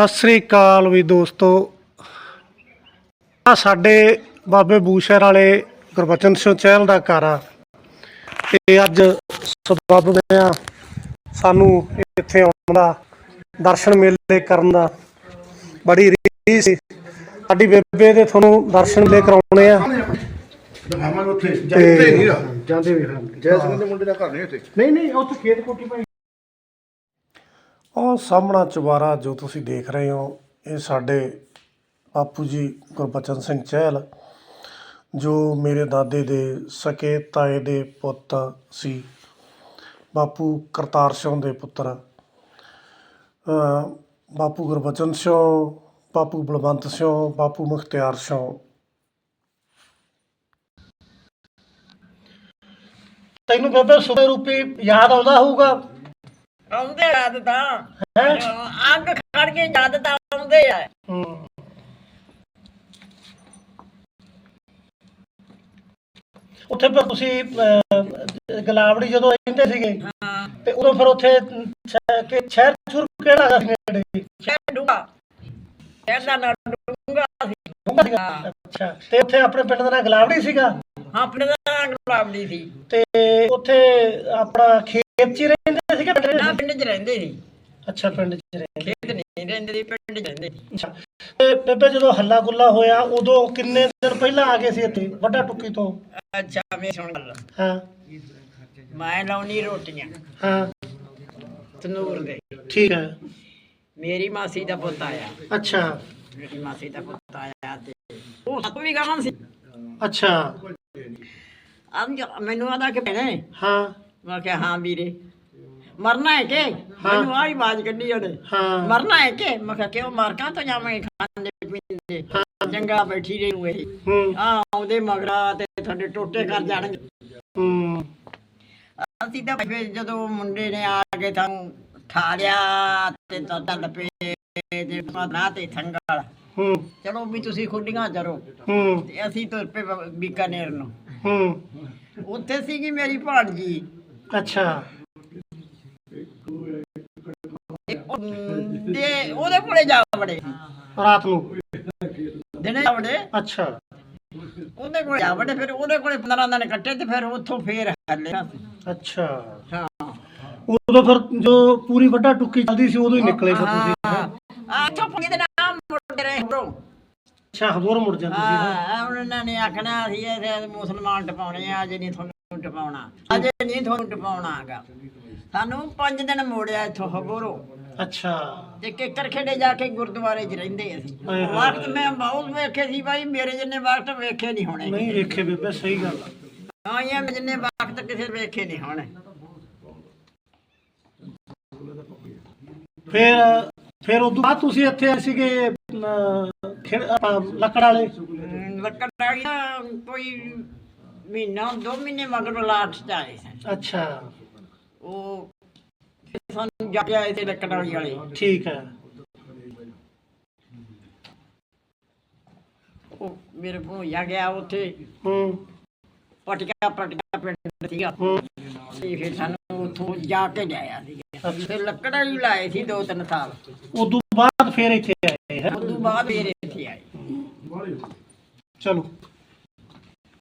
ਸਤਿ ਸ੍ਰੀ ਅਕਾਲ ਵੀ ਦੋਸਤੋ। ਆ ਸਾਡੇ ਬਾਬੇ ਬੂਸ਼ਰ ਵਾਲੇ ਗੁਰਬਚਨ ਸਿੰਘ ਚਹਿਲ ਦਾ ਘਰ ਆ। ਤੇ ਅੱਜ ਸਬੱਬ ਬਣਿਆ ਸਾਨੂੰ ਇੱਥੇ ਆਉਣ ਦਾ ਦਰਸ਼ਨ ਮੇਲੇ ਕਰਨ ਦਾ। ਬੜੀ ਰੀਸ ਸੀ। ਸਾਡੀ ਬੇਬੇ ਦੇ ਤੁਹਾਨੂੰ ਦਰਸ਼ਨ ਮੇਲੇ ਕਰਾਉਣੇ ਆ। ਦਿਖਾਵਾਂਗੇ ਉੱਥੇ। ਤੇ- ਜਾਂਦੇ ਨਹੀਂ ਰਾ ਜਾਂਦੇ ਵੀ ਹਨ ਜੈ ਸਿੰਘ ਦੇ ਮੁੰਡੇ ਦਾ ਘਰ ਨਹੀਂ ਉੱਥੇ। ਨਹੀਂ ਨਹੀਂ ਉੱਥੇ ਖੇਤ ਕੋਠੀ ਭਾਈ ਉਹ ਸਾਹਮਣਾ ਚੁਬਾਰਾ ਜੋ ਤੁਸੀਂ ਦੇਖ ਰਹੇ ਹੋ, ਇਹ ਸਾਡੇ ਬਾਪੂ ਜੀ ਗੁਰਬਚਨ ਸਿੰਘ ਚਹਿਲ, ਜੋ ਮੇਰੇ ਦਾਦੇ ਦੇ ਸਕੇ ਤਾਏ ਦੇ ਪੁੱਤ ਸੀ। ਬਾਪੂ ਕਰਤਾਰ ਸਿੰਘ ਦੇ ਪੁੱਤਰ। ਬਾਪੂ ਗੁਰਬਚਨ ਸਿੰਘ, ਬਾਪੂ ਬਲਵੰਤ ਸਿੰਘ, ਬਾਪੂ ਮੁਖਤਿਆਰ ਸਿੰਘ। ਤੈਨੂੰ ਬੇਬੇ ਸੁਬੇ ਰੂਪੀ ਯਾਦ ਆਉਂਦਾ ਹੋਊਗਾ। ਆਉਂਦੇ ਯਾਦ ਤਾਂ। ਹੈ? ਅੱਗ ਖੜ ਕੇ ਯਾਦ ਤਾਂ ਆਉਂਦੇ ਆ। ਉੱਥੇ ਫਿਰ ਤੁਸੀਂ ਅਹ, ਗਲਾਵੜੀ ਜਦੋਂ ਰਹਿੰਦੇ ਸੀਗੇ ਹਾਂ। ਤੇ ਉਦੋਂ ਫਿਰ ਉੱਥੇ ਸ਼ਹਿ- ਕਿ ਸ਼ਹਿਰ ਛੁਰ ਕਿਹੜਾ ਹੈਗਾ ਸੀ ਨੇੜੇ? ਸ਼ਹਿਰ ਡੂੰਗਾ ਸ਼ਹਿਰ ਦਾ ਨਾਂ ਡੂੰਗਾ ਸੀ। ਡੂੰਘਾ ਸੀਗਾ? ਅੱਛਾ। ਤੇ ਉੱਥੇ ਆਪਣੇ ਪਿੰਡ ਦਾ ਨਾਂ ਗਲਾਵੜੀ ਸੀਗਾ? ਆਪਣੇ ਦਾ ਨਾਂ ਗੁਲਾਬੜੀ ਸੀ। ਤੇ ਉੱਥੇ ਆਪਣਾ ਖੇਤ 'ਚ ਹੀ ਰਹਿੰਦੇ ਸੀਗੇ ਪਿੰਡ ਨਾ ਦੇ ਪਿੰਡ 'ਚ ਰਹਿੰਦੇ ਸੀ। ਅੱਛਾ ਪਿੰਡ 'ਚ ਰਹਿੰਦੇ। ਖੇਤ ਨਹੀਂ ਰਹਿੰਦੇ ਸੀ ਪਿੰਡ 'ਚ ਰਹਿੰਦੇ ਸੀ। ਅੱਛਾ। ਤੇ ਬੇਬੇ ਜਦੋਂ ਹੱਲਾ ਗੁੱਲਾ ਹੋਇਆ ਉਦੋਂ ਕਿੰਨੇ ਦਿਨ ਪਹਿਲਾਂ ਆ ਗਏ ਸੀ ਇੱਥੇ ਵੱਡਾ ਟੁੱਕੀ ਤੋਂ? ਅੱਛਾ ਮੈਂ ਸੁਣ ਗੱਲ। ਹਾਂ। ਮੈਂ ਲਾਉਣੀ ਰੋਟੀਆਂ। ਹਾਂ। ਤਨੂਰ ਦੇ। ਠੀਕ ਹੈ। ਮੇਰੀ ਮਾਸੀ ਦਾ ਪੁੱਤ ਆਇਆ। ਅੱਛਾ। ਮੇਰੀ ਮਾਸੀ ਦਾ ਪੁੱਤ ਆਇਆ ਤੇ ਉਹ ਸਭ ਵੀ ਗਾਵਾਂ ਸੀ। ਅੱਛਾ। ਅੱਜ ਮੈਨੂੰ ਆਦਾ ਕਿ ਭੈਣੇ? ਹਾਂ। ਮੈਂ ਕਿਹਾ ਹਾਂ ਵੀਰੇ। ਮਰਨਾ ਹੈ ਕਿ? ਮੈਨੂੰ ਆਹੀ ਆਵਾਜ਼ ਕੱਢੀ ਉਹਨੇ। ਹਾਂ। ਮਰਨਾ ਹੈ ਕਿ? ਮੈਂ ਕਿਹਾ ਕਿਉਂ ਮਰ ਕਾ ਤਾਂ ਜਾਵਾਂਗੇ ਖਾਂਦੇ ਪੀਂਦੇ ਚੰਗਾ ਬੈਠੀ ਰਹੀ ਹੋਏ ਹੂੰ। ਆ ਉਹਦੇ ਮਗਰਾ ਤੇ ਤੁਹਾਡੇ ਟੋਟੇ ਕਰ ਜਾਣਗੇ। ਹੂੰ। ਅਸੀਂ ਤਾਂ ਫਿਰ ਜਦੋਂ ਮੁੰਡੇ ਨੇ ਆ ਕੇ ਤੁਹਾਨੂੰ ਠਾ ਲਿਆ ਤੇ ਤਾਂ ਦੰਦ ਪੇ ਤੇ ਮਾਦਰਾ ਤੇ ਥੰਗਲ। ਹੂੰ। ਚਲੋ ਵੀ ਤੁਸੀਂ ਖੁੱਡੀਆਂ ਚਰੋ। ਹੂੰ। ਤੇ ਅਸੀਂ ਤੁਰ ਪਏ ਬ- ਬੀਕਾਨੇਰ ਨੂੰ। ਹੂੰ। ਉੱਥੇ ਸੀਗੀ ਮੇਰੀ ਭਾਣਜੀ ਅੱਛਾ। ਤੇ ਉਹ- ਤੇ ਉਹਦੇ ਕੋਲੇ ਜਾ ਵੜੇ ਰਾਤ ਨੂੰ। ਦਿਨੇ ਜਾ ਵੜੇ। ਅੱਛਾ। ਉਹਦੇ ਕੋਲੇ ਜਾ ਵੜੇ ਫਿਰ ਉਹਦੇ ਕੋਲੇ 15 ਦਿਨ ਕੱਟੇ ਤੇ ਫਿਰ ਉੱਥੋਂ ਫੇਰ ਹੱਲੇ ਅੱਛਾ। ਹਾਂ। ਉਦੋਂ ਫਿਰ ਜੋ ਪੂਰੀ ਵੱਡਾ ਟੁੱਕੀ ਚੱਲਦੀ ਸੀ ਉਦੋਂ ਹੀ ਨਿਕਲੇ ਫਿਰ ਤੁਸੀਂ। ਆ ਇੱਥੋਂ ਪੁੰਗੇ ਦੇ ਬਰੋ ਅੱਛਾ ਹੋਰ ਮੁੜ ਜਾਂਦੇ ਸੀ ਹੈਂ? ਹਾਂ ਉਹਨਾਂ ਨੇ ਆਖਣਾ ਸੀ ਇਹ ਮੁਸਲਮਾਨ ਟਪਾਉਣੇ ਆ ਅੱਜ ਨਹੀਂ ਤੁਹਾਨੂੰ ਟਪਾਉਣਾ। ਅੱਜ ਨਹੀਂ ਤੁਹਾਨੂੰ ਟਪਾਉਣਾ ਹੈਗਾ। ਸਾਨੂੰ 5 ਦਿਨ ਮੋੜਿਆ ਇੱਥੋਂ ਹਬੋਰੋ ਅੱਛਾ। ਤੇ ਕਿੱਕਰ ਖੇੜੇ ਜਾ ਕੇ ਗੁਰਦੁਆਰੇ 'ਚ ਰਹਿੰਦੇ ਅਸੀਂ। ਹਾਏ ਹਾਏ। ਵਕਤ ਮੈਂ ਬਹੁਤ ਵੇਖੇ ਸੀ ਭਾਈ ਮੇਰੇ ਜਿੰਨੇ ਵਕਤ ਵੇਖੇ ਨਹੀਂ ਹੋਣੇ। ਨਹੀਂ ਵੇਖੇ ਬੇਬੇ ਸਹੀ ਗੱਲ ਆ। ਹਾਂ ਇਹ ਜਿੰਨੇ ਵਕਤ ਕਿਸੇ ਵੇਖੇ ਨਹੀਂ ਹੋਣੇ। ਫਿਰ ਫਿਰ ਉਦੋਂ ਬਾਅਦ ਤੁਸੀਂ ਇੱਥੇ ਆਏ ਸੀਗੇ ਅਮ, ਖੇਡ ਆਪਾਂ ਲੱਕੜ ਵਾਲੇ? ਲੱਕੜ ਆ ਗਿਆ ਕੋਈ ਮਹੀਨਾ ਦੋ ਮਹੀਨੇ ਮਗਰੋਂ ਲਾਟ ਚ ਆਏ ਸਨ ਅੱਛਾ। ਉਹ ਫਿਰ ਸਾਨੂੰ ਜਾ ਕੇ ਆਏ ਤੇ ਲੱਕੜ ਵਾਲੀ ਵਾਲੇ। ਠੀਕ ਹੈ। ਉਹ ਮੇਰੇ ਭੂਆ ਗਿਆ ਉੱਥੇ। ਹੂੰ। ਪਟਕਾ ਪਟਕਾ ਪਿੰਡ ਸੀਗਾ। ਹੂੰ ਤੇ ਫਿਰ ਸਾਨੂੰ ਉੱਥੋਂ ਜਾ ਕੇ ਲਿਆਇਆ ਸੀਗਾ ਫਿਰ ਲੱਕੜ ਵਾਲੀ ਲਾਏ ਸੀ ਦੋ ਤਿੰਨ ਸਾਲ। ਉਦੋਂ ਬਾਅਦ ਫਿਰ ਇੱਥੇ ਆਏ ਹੈ? ਤੋਂ ਬਾਅਦ ਫਿਰ ਇੱਥੇ ਆਏ। ਚਲੋ।